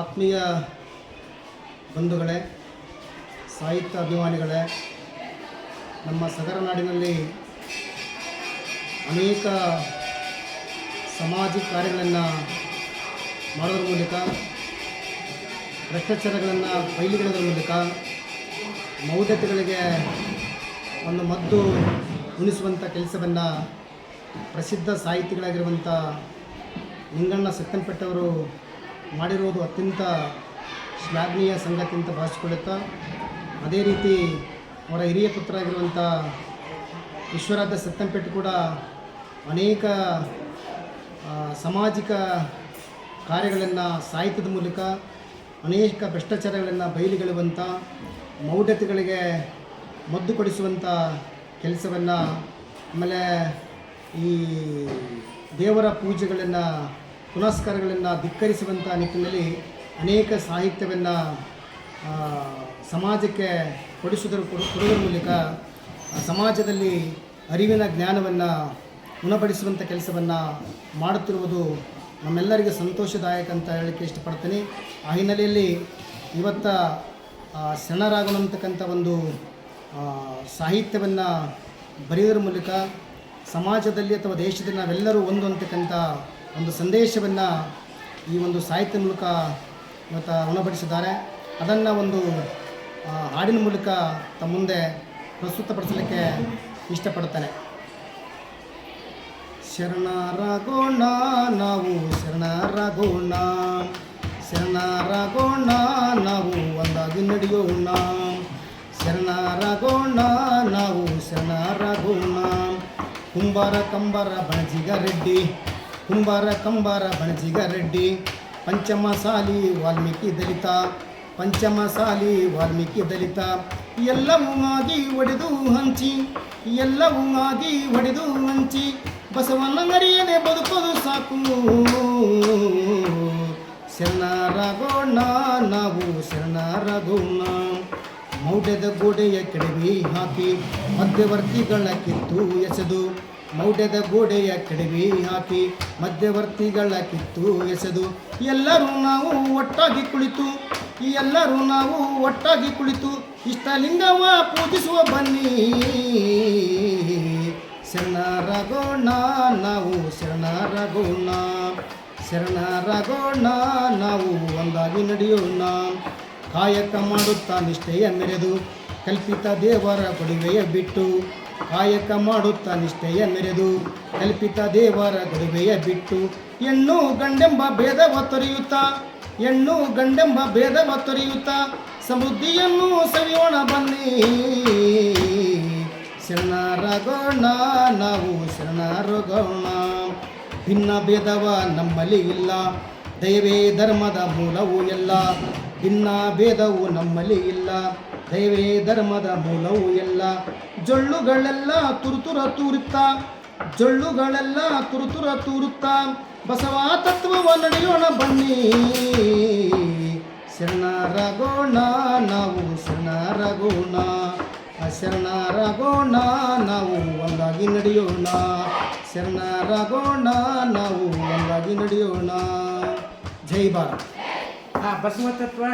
ಆತ್ಮೀಯ ಬಂಧುಗಳೇ, ಸಾಹಿತ್ಯ ಅಭಿಮಾನಿಗಳೇ, ನಮ್ಮ ಸಗರ ನಾಡಿನಲ್ಲಿ ಅನೇಕ ಸಾಮಾಜಿಕ ಕಾರ್ಯಗಳನ್ನು ಮಾಡೋದ್ರ ಮೂಲಕ, ಭ್ರಷ್ಟಾಚಾರಗಳನ್ನು ಬಯಲಿಗೆಳೆದ್ರ ಮೂಲಕ, ಮೌಢ್ಯತೆಗಳಿಗೆ ಒಂದು ಮದ್ದು ಉಣಿಸುವಂಥ ಕೆಲಸವನ್ನು ಪ್ರಸಿದ್ಧ ಸಾಹಿತಿಗಳಾಗಿರುವಂಥ ನಿಂಗಣ್ಣ ಸತ್ತನಪೆಟ್ಟವರು ಮಾಡಿರುವುದು ಅತ್ಯಂತ ಶ್ಲಾಘನೀಯ ಸಂಗತಿ ಅಂತ ಭಾವಿಸಿಕೊಳ್ಳುತ್ತಾ, ಅದೇ ರೀತಿ ಅವರ ಹಿರಿಯ ಪುತ್ರರಾಗಿರುವಂಥ ವಿಶ್ವರಾಧ ಸತ್ತಂಪೇಟೆ ಕೂಡ ಅನೇಕ ಸಾಮಾಜಿಕ ಕಾರ್ಯಗಳನ್ನು ಸಾಹಿತ್ಯದ ಮೂಲಕ ಅನೇಕ ಭ್ರಷ್ಟಾಚಾರಗಳನ್ನು ಬಯಲಿಗೆಳುವಂಥ ಮೌಢ್ಯತೆಗಳಿಗೆ ಮದ್ದು ಕೊಡಿಸುವಂಥ ಕೆಲಸವನ್ನು ಆಮೇಲೆ ಈ ದೇವರ ಪೂಜೆಗಳನ್ನು ಪುನಸ್ಕಾರಗಳನ್ನು ಧಿಕ್ಕರಿಸುವಂಥ ನಿಟ್ಟಿನಲ್ಲಿ ಅನೇಕ ಸಾಹಿತ್ಯವನ್ನು ಸಮಾಜಕ್ಕೆ ಕೊಡಿಸುವುದರ ಕೊಡು- ಕೊಡುವುದರ ಮೂಲಕ ಸಮಾಜದಲ್ಲಿ ಅರಿವಿನ ಜ್ಞಾನವನ್ನು ಗುಣಪಡಿಸುವಂಥ ಕೆಲಸವನ್ನು ಮಾಡುತ್ತಿರುವುದು ನಮ್ಮೆಲ್ಲರಿಗೆ ಸಂತೋಷದಾಯಕ ಅಂತ ಹೇಳಲಿಕ್ಕೆ ಇಷ್ಟಪಡ್ತೀನಿ. ಆ ಹಿನ್ನೆಲೆಯಲ್ಲಿ ಇವತ್ತ ಅಂತಕ್ಕಂಥ ಒಂದು ಸಾಹಿತ್ಯವನ್ನು ಬರೆಯೋದ್ರ ಮೂಲಕ ಸಮಾಜದಲ್ಲಿ ಅಥವಾ ದೇಶದಲ್ಲಿ ನಾವೆಲ್ಲರೂ ಒಂದು ಅಂತಕ್ಕಂಥ ಒಂದು ಸಂದೇಶವನ್ನು ಈ ಒಂದು ಸಾಹಿತ್ಯ ಮೂಲಕ ಇವತ್ತು ಉಣಬಡಿಸಿದ್ದಾರೆ. ಅದನ್ನು ಒಂದು ಹಾಡಿನ ಮೂಲಕ ತಮ್ಮ ಮುಂದೆ ಪ್ರಸ್ತುತಪಡಿಸಲಿಕ್ಕೆ ಇಷ್ಟಪಡ್ತಾನೆ ಶರಣಾರಗೋಣ ನಾವು, ಶರಣಾರಗೋಣ ಶರಣಾರಗೋಣ ನಾವು, ಒಂದಾಗಿ ನಡೆಯೋಣ. ಶರಣಾರಗೋಣ ನಾವು, ಶರಣಾರಗೋಣ. ಕುಂಬಾರ ಕಂಬಾರ ಬಣಜಿಗ ರೆಡ್ಡಿ ಕುಂಬಾರ ಕಂಬಾರ ಬಣಜಿಗ ರೆಡ್ಡಿ ಪಂಚಮಸಾಲಿ ವಾಲ್ಮೀಕಿ ದಲಿತ ಪಂಚಮಸಾಲಿ ವಾಲ್ಮೀಕಿ ದಲಿತ, ಎಲ್ಲವೂ ಆಗಿ ಒಡೆದು ಹಂಚಿ, ಎಲ್ಲವೂ ಆಗಿ ಒಡೆದು ಹಂಚಿ, ಬಸವನ ಮರೆಯದೆ ಬದುಕೋದು ಸಾಕು. ಶರಣಾರಗೋಣ ನಾವು ಶರಣಾರಗೋಣ ಮೌಢ್ಯದ ಗೋಡೆಯ ಕೆಡವಿ ಹಾಕಿ, ಮಧ್ಯವರ್ತಿಗಳ ಕಿತ್ತು ಎಸೆದು ಮೌಢ್ಯದ ಗೋಡೆಯ ಕಡಿಮೆ ಹಾಕಿ ಮಧ್ಯವರ್ತಿಗಳ ಕಿತ್ತು ಎಸೆದು, ಎಲ್ಲರೂ ನಾವು ಒಟ್ಟಾಗಿ ಕುಳಿತು ಈ ಎಲ್ಲರೂ ನಾವು ಒಟ್ಟಾಗಿ ಕುಳಿತು, ಇಷ್ಟಲಿಂಗವ ಪೂಜಿಸುವ ಬನ್ನಿ. ಶರಣರಗೋಣ ನಾವು, ಶರಣರಗೋಣ ಶರಣರಗೋಣ ನಾವು, ಒಂದಾಗಿ ನಡೆಯೋಣ. ಕಾಯಕ ಮಾಡುತ್ತಾ ನಿಷ್ಠೆಯ ಮೆರೆದು, ಕಲ್ಪಿತ ದೇವರ ಕೊಡುಗೆಯ ಬಿಟ್ಟು ಕಾಯಕ ಮಾಡುತ್ತಾ ನಿಷ್ಠೆಯ ಮೆರೆದು, ಕಲ್ಪಿತ ದೇವರ ಗದುವೆಯ ಬಿಟ್ಟು, ಹೆಣ್ಣು ಗಂಡೆಂಬ ಭೇದವ ತೊರೆಯುತ್ತಾ, ಹೆಣ್ಣು ಗಂಡೆಂಬ ಭೇದವ ತೊರೆಯುತ್ತಾ, ಸಮೃದ್ಧಿಯನ್ನು ಸವಿಯೋಣ ಬನ್ನಿ. ಶರಣಾರಗೋಣ, ನಾವು ಶರಣಾರಗೋಣ. ಭಿನ್ನ ಭೇದವ ನಮ್ಮಲ್ಲಿ ಇಲ್ಲ ದೈವೇ ಧರ್ಮದ ಮೂಲವು ಎಲ್ಲ ಭಿನ್ನ ಭೇದವು ನಮ್ಮಲ್ಲಿ ಇಲ್ಲ. ದೈವೇ ಧರ್ಮದ ಮೂಲವೂ ಎಲ್ಲ ಜೊಳ್ಳುಗಳೆಲ್ಲ ತುರುತುರ ತೂರುತ್ತಾ, ಜೊಳ್ಳುಗಳೆಲ್ಲ ತುರುತುರ ತೂರುತ್ತಾ, ಬಸವ ತತ್ವವ ನಡೆಯೋಣ ಬನ್ನಿ. ಶರಣಾರಗೋಣ ನಾವು, ಶರಣಾರಗೋಣ ಶರಣಾರಗೋಣ ನಾವು ಒಂದಾಗಿ ನಡೆಯೋಣ. ಶರಣಾರಗೋಣ ನಾವು ಒಂದಾಗಿ ನಡೆಯೋಣ. ಜೈ ಭಾರತ್. ಆ ಬಸವ ತತ್ವ